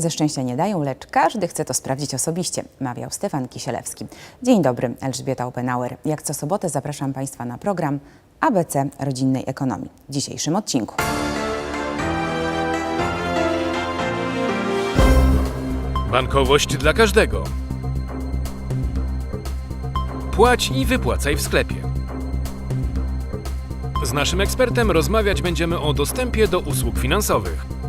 Pieniądze szczęścia nie dają, lecz każdy chce to sprawdzić osobiście, mawiał Stefan Kisielewski. Dzień dobry, Elżbieta Openauer. Jak co sobotę zapraszam Państwa na program ABC Rodzinnej Ekonomii. W dzisiejszym odcinku. Bankowość dla każdego. Płać i wypłacaj w sklepie. Z naszym ekspertem rozmawiać będziemy o dostępie do usług finansowych.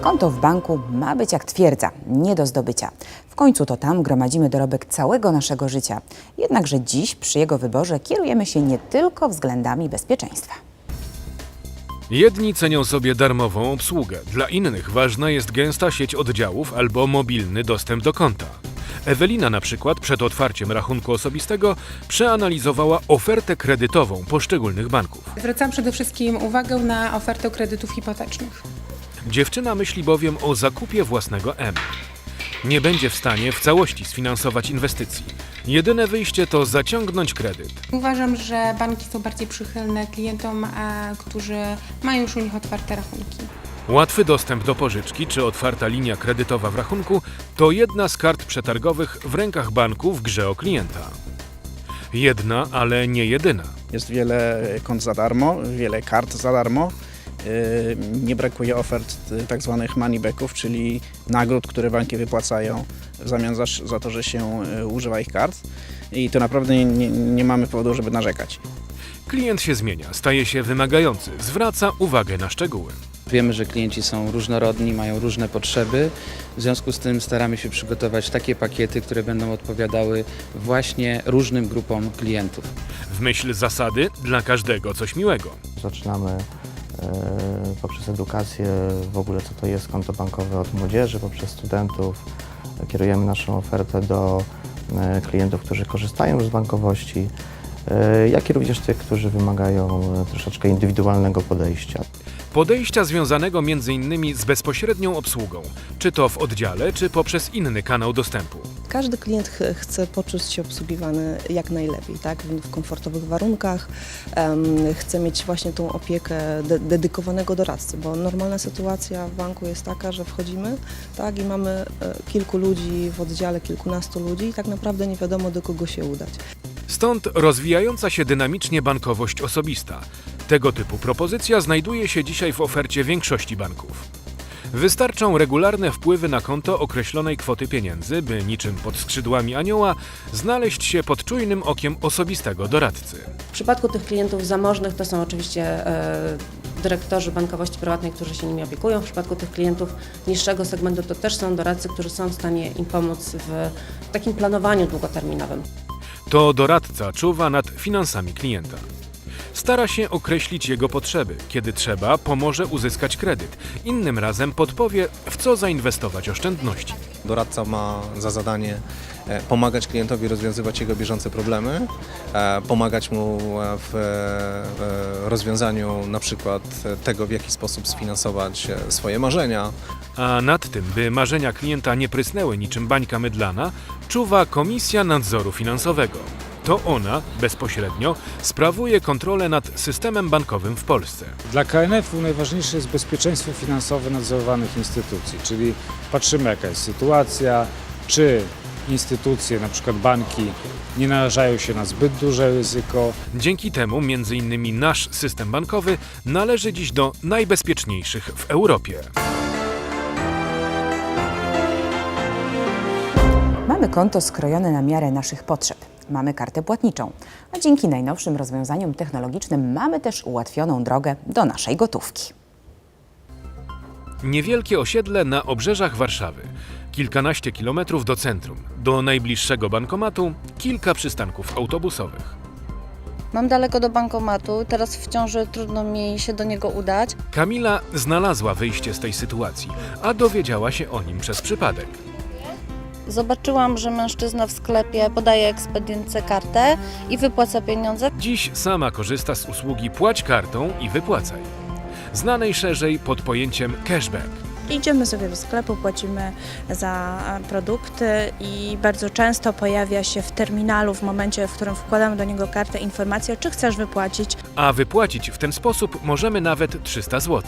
Konto w banku ma być jak twierdza, nie do zdobycia. W końcu to tam gromadzimy dorobek całego naszego życia. Jednakże dziś przy jego wyborze kierujemy się nie tylko względami bezpieczeństwa. Jedni cenią sobie darmową obsługę, dla innych ważna jest gęsta sieć oddziałów albo mobilny dostęp do konta. Ewelina na przykład przed otwarciem rachunku osobistego przeanalizowała ofertę kredytową poszczególnych banków. Zwracam przede wszystkim uwagę na ofertę kredytów hipotecznych. Dziewczyna myśli bowiem o zakupie własnego M. Nie będzie w stanie w całości sfinansować inwestycji. Jedyne wyjście to zaciągnąć kredyt. Uważam, że banki są bardziej przychylne klientom, a, którzy mają już u nich otwarte rachunki. Łatwy dostęp do pożyczki czy otwarta linia kredytowa w rachunku to jedna z kart przetargowych w rękach banku w grze o klienta. Jedna, ale nie jedyna. Jest wiele kont za darmo, wiele kart za darmo. Yy, Nie brakuje ofert y, tak zwanych moneybacków, czyli nagród, które banki wypłacają w zamian za, za to, że się y, używa ich kart. I to naprawdę nie, nie, nie mamy powodu, żeby narzekać. Klient się zmienia, staje się wymagający, zwraca uwagę na szczegóły. Wiemy, że klienci są różnorodni, mają różne potrzeby. W związku z tym staramy się przygotować takie pakiety, które będą odpowiadały właśnie różnym grupom klientów. W myśl zasady dla każdego coś miłego. Zaczynamy poprzez edukację w ogóle co to jest konto bankowe od młodzieży, poprzez studentów. Kierujemy naszą ofertę do e, klientów, którzy korzystają już z bankowości, e, jak i również tych, którzy wymagają e, troszeczkę indywidualnego podejścia. Podejścia związanego m.in. z bezpośrednią obsługą, czy to w oddziale, czy poprzez inny kanał dostępu. Każdy klient ch- chce poczuć się obsługiwany jak najlepiej, tak? w w komfortowych warunkach. Em, chce mieć właśnie tą opiekę de- dedykowanego doradcy, bo normalna sytuacja w banku jest taka, że wchodzimy tak? i mamy e, kilku ludzi w oddziale, kilkunastu ludzi i tak naprawdę nie wiadomo do kogo się udać. Stąd rozwijająca się dynamicznie bankowość osobista. Tego typu propozycja znajduje się dzisiaj w ofercie większości banków. Wystarczą regularne wpływy na konto określonej kwoty pieniędzy, by niczym pod skrzydłami anioła znaleźć się pod czujnym okiem osobistego doradcy. W przypadku tych klientów zamożnych to są oczywiście e, dyrektorzy bankowości prywatnej, którzy się nimi opiekują. W przypadku tych klientów niższego segmentu to też są doradcy, którzy są w stanie im pomóc w takim planowaniu długoterminowym. To doradca czuwa nad finansami klienta. Stara się określić jego potrzeby. Kiedy trzeba, pomoże uzyskać kredyt. Innym razem podpowie, w co zainwestować oszczędności. Doradca ma za zadanie e, pomagać klientowi rozwiązywać jego bieżące problemy, e, pomagać mu e, w rozwiązaniu na przykład tego, w jaki sposób sfinansować swoje marzenia, A nad tym, by marzenia klienta nie prysnęły niczym bańka mydlana, czuwa Komisja Nadzoru Finansowego. To ona bezpośrednio sprawuje kontrolę nad systemem bankowym w Polsce. Dla KNF-u najważniejsze jest bezpieczeństwo finansowe nadzorowanych instytucji, czyli patrzymy jaka jest sytuacja, czy instytucje, na przykład banki, nie narażają się na zbyt duże ryzyko, Dzięki temu m.in. nasz system bankowy należy dziś do najbezpieczniejszych w Europie. Mamy konto skrojone na miarę naszych potrzeb. Mamy kartę płatniczą, a dzięki najnowszym rozwiązaniom technologicznym mamy też ułatwioną drogę do naszej gotówki. Niewielkie osiedle na obrzeżach Warszawy. Kilkanaście kilometrów do centrum. Do najbliższego bankomatu kilka przystanków autobusowych. Mam daleko do bankomatu, teraz w ciąży trudno mi się do niego udać. Kamila znalazła wyjście z tej sytuacji, a dowiedziała się o nim przez przypadek. Zobaczyłam, że mężczyzna w sklepie podaje ekspedientce kartę i wypłaca pieniądze. Dziś sama korzysta z usługi płać kartą i wypłacaj. Znanej szerzej pod pojęciem cashback. Idziemy sobie do sklepu, płacimy za produkty i bardzo często pojawia się w terminalu w momencie, w którym wkładamy do niego kartę informacja, czy chcesz wypłacić. A wypłacić w ten sposób możemy nawet 300 zł.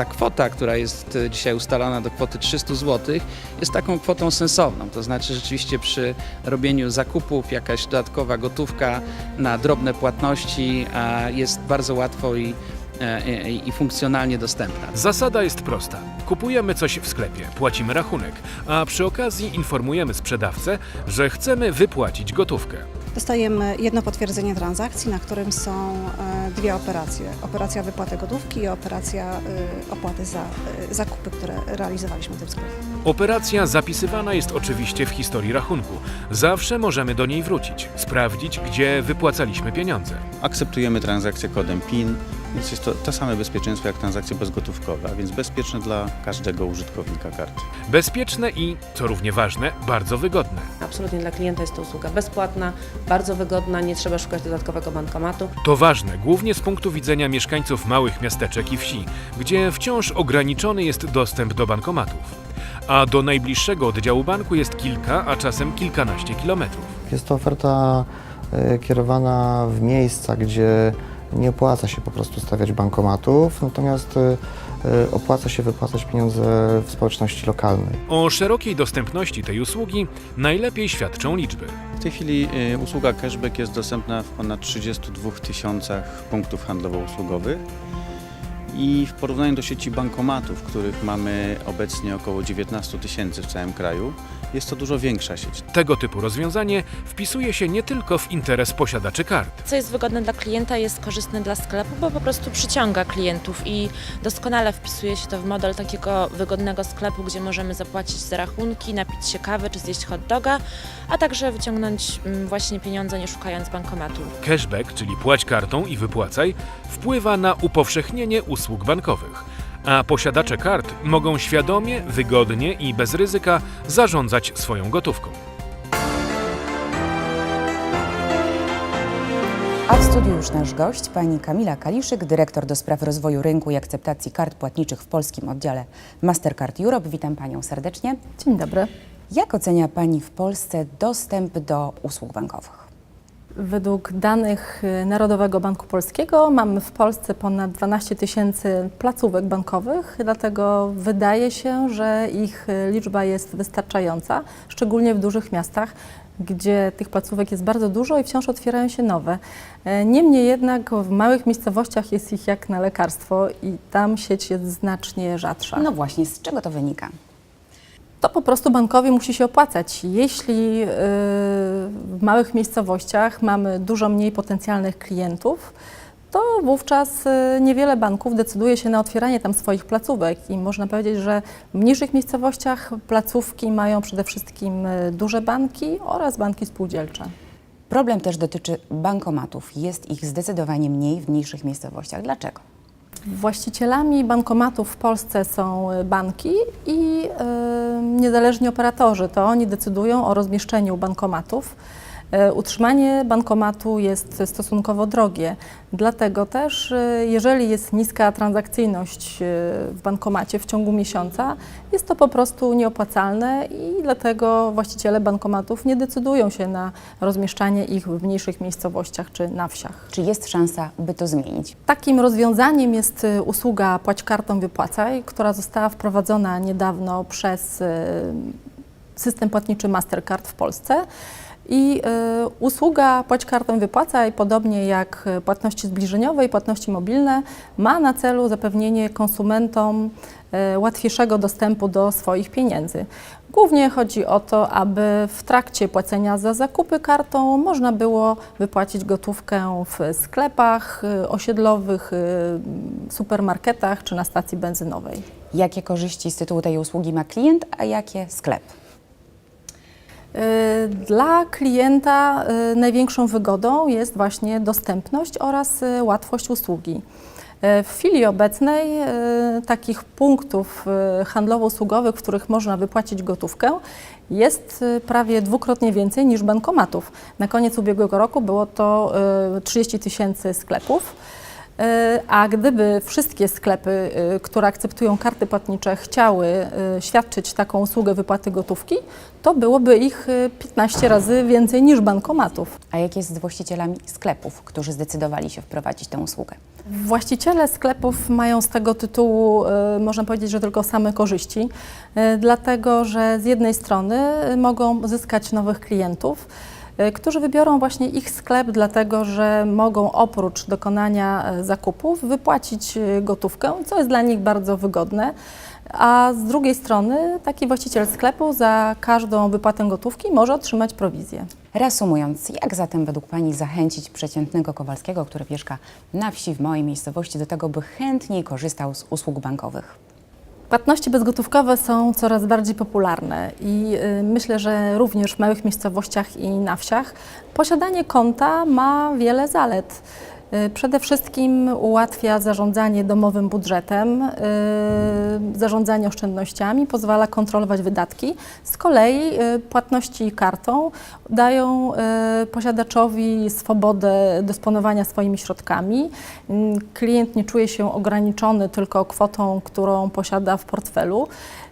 Ta kwota, która jest e, dzisiaj ustalona do kwoty 300 zł, jest taką kwotą sensowną. To znaczy rzeczywiście przy robieniu zakupów jakaś dodatkowa gotówka na drobne płatności jest bardzo łatwo i, e, i, i funkcjonalnie dostępna. Zasada jest prosta. Kupujemy coś w sklepie, płacimy rachunek, a przy okazji informujemy sprzedawcę, że chcemy wypłacić gotówkę. Dostajemy jedno potwierdzenie transakcji, na którym są e, dwie operacje. Operacja wypłaty gotówki i operacja e, opłaty za e, zakupy, które realizowaliśmy w tym sklepie. Operacja zapisywana jest oczywiście w historii rachunku. Zawsze możemy do niej wrócić, sprawdzić, gdzie wypłacaliśmy pieniądze. Akceptujemy transakcję kodem PIN, więc jest to to same bezpieczeństwo jak transakcje bezgotówkowe, a więc bezpieczne dla każdego użytkownika karty. Bezpieczne i, co równie ważne, bardzo wygodne. Absolutnie dla klienta jest to usługa bezpłatna, bardzo wygodna, nie trzeba szukać dodatkowego bankomatu. To ważne głównie z punktu widzenia mieszkańców małych miasteczek i wsi, gdzie wciąż ograniczony jest dostęp do bankomatów. A do najbliższego oddziału banku jest kilka, a czasem kilkanaście kilometrów. Jest to oferta e, kierowana w miejsca, gdzie nie opłaca się po prostu stawiać bankomatów, natomiast e, e, opłaca się wypłacać pieniądze w społeczności lokalnej. O szerokiej dostępności tej usługi najlepiej świadczą liczby. W tej chwili y, usługa cashback jest dostępna w ponad 32 tysiącach punktów handlowo-usługowych i w porównaniu do sieci bankomatów, których mamy obecnie około 19 tysięcy w całym kraju, jest to dużo większa sieć. Tego typu rozwiązanie wpisuje się nie tylko w interes posiadaczy kart. Co jest wygodne dla klienta, jest korzystne dla sklepu, bo po prostu przyciąga klientów i doskonale wpisuje się to w model takiego wygodnego sklepu, gdzie możemy zapłacić za rachunki, napić się kawy czy zjeść hot doga, a także wyciągnąć mm, właśnie pieniądze nie szukając bankomatu. Cashback, czyli płać kartą i wypłacaj, wpływa na upowszechnienie usług bankowych, a posiadacze kart mogą świadomie, wygodnie i bez ryzyka zarządzać swoją gotówką. A w studiu już nasz gość, pani Kamila Kaliszyk, dyrektor do spraw rozwoju rynku i akceptacji kart płatniczych w polskim oddziale Mastercard Europe. Witam panią serdecznie. Dzień dobry. Jak ocenia pani w Polsce dostęp do usług bankowych? Według danych y, Narodowego Banku Polskiego mamy w Polsce ponad 12 tysięcy placówek bankowych, dlatego wydaje się, że ich y, liczba jest wystarczająca, szczególnie w dużych miastach, gdzie tych placówek jest bardzo dużo i wciąż otwierają się nowe. E, Niemniej jednak w małych miejscowościach jest ich jak na lekarstwo i tam sieć jest znacznie rzadsza. No właśnie, z czego to wynika? To po prostu bankowi musi się opłacać. Jeśli yy, w małych miejscowościach mamy dużo mniej potencjalnych klientów, to wówczas yy, niewiele banków decyduje się na otwieranie tam swoich placówek i można powiedzieć, że w mniejszych miejscowościach placówki mają przede wszystkim yy, duże banki oraz banki spółdzielcze. Problem też dotyczy bankomatów. Jest ich zdecydowanie mniej w mniejszych miejscowościach. Dlaczego? Właścicielami bankomatów w Polsce są y, banki i y, niezależni operatorzy. To oni decydują o rozmieszczeniu bankomatów. Y, Utrzymanie bankomatu jest stosunkowo drogie, dlatego też, y, jeżeli jest niska transakcyjność y, w bankomacie w ciągu miesiąca, jest to po prostu nieopłacalne i dlatego właściciele bankomatów nie decydują się na rozmieszczanie ich w mniejszych miejscowościach czy na wsiach. Czy jest szansa, by to zmienić? Takim rozwiązaniem jest usługa Płać kartą, wypłacaj, która została wprowadzona niedawno przez system płatniczy Mastercard w Polsce. I y, usługa Płać kartą, wypłacaj, podobnie jak płatności zbliżeniowe i płatności mobilne, ma na celu zapewnienie konsumentom y, łatwiejszego dostępu do swoich pieniędzy. Głównie chodzi o to, aby w trakcie płacenia za zakupy kartą można było wypłacić gotówkę w sklepach y, osiedlowych, y, supermarketach czy na stacji benzynowej. Jakie korzyści z tytułu tej usługi ma klient, a jakie sklep? Y, Dla klienta y, największą wygodą jest właśnie dostępność oraz y, łatwość usługi. W chwili obecnej takich punktów handlowo-usługowych, w których można wypłacić gotówkę, jest prawie dwukrotnie więcej niż bankomatów. Na koniec ubiegłego roku było to y, 30 tysięcy sklepów. E, A gdyby wszystkie sklepy, e, które akceptują karty płatnicze, chciały e, świadczyć taką usługę wypłaty gotówki, to byłoby ich e, 15 razy więcej niż bankomatów. A jak jest z właścicielami sklepów, którzy zdecydowali się wprowadzić tę usługę? Właściciele sklepów mają z tego tytułu, można powiedzieć, że tylko same korzyści, dlatego że z jednej strony mogą zyskać nowych klientów, którzy wybiorą właśnie ich sklep, dlatego że mogą oprócz dokonania e, zakupów wypłacić e, gotówkę, co jest dla nich bardzo wygodne. A z drugiej strony taki właściciel sklepu za każdą wypłatę gotówki może otrzymać prowizję. Reasumując, jak zatem według Pani zachęcić przeciętnego Kowalskiego, który mieszka na wsi w małej miejscowości, do tego, by chętniej korzystał z usług bankowych? Płatności bezgotówkowe są coraz bardziej popularne i y, myślę, że również w małych miejscowościach i na wsiach posiadanie konta ma wiele zalet. Y, Przede wszystkim ułatwia zarządzanie domowym budżetem, y, zarządzanie oszczędnościami, pozwala kontrolować wydatki. Z kolei y, płatności kartą dają posiadaczowi swobodę dysponowania swoimi środkami. Mm, Klient nie czuje się ograniczony tylko kwotą, którą posiada w portfelu.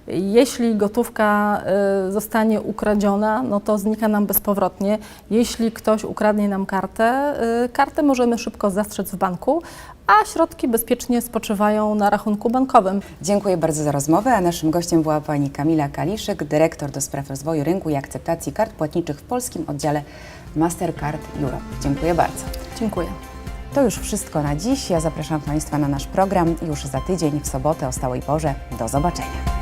Jeśli gotówka zostanie ukradziona, no to znika nam bezpowrotnie. Jeśli ktoś ukradnie nam kartę, kartę możemy szybko zastrzec w banku, a środki bezpiecznie spoczywają na rachunku bankowym. Dziękuję bardzo za rozmowę, a naszym gościem była Pani Kamila Kaliszyk, dyrektor do spraw rozwoju rynku i akceptacji kart płatniczych w polskim oddziale Mastercard Europe. Dziękuję bardzo. Dziękuję. To już wszystko na dziś. Ja zapraszam Państwa na nasz program już za tydzień w sobotę o stałej porze. Do zobaczenia.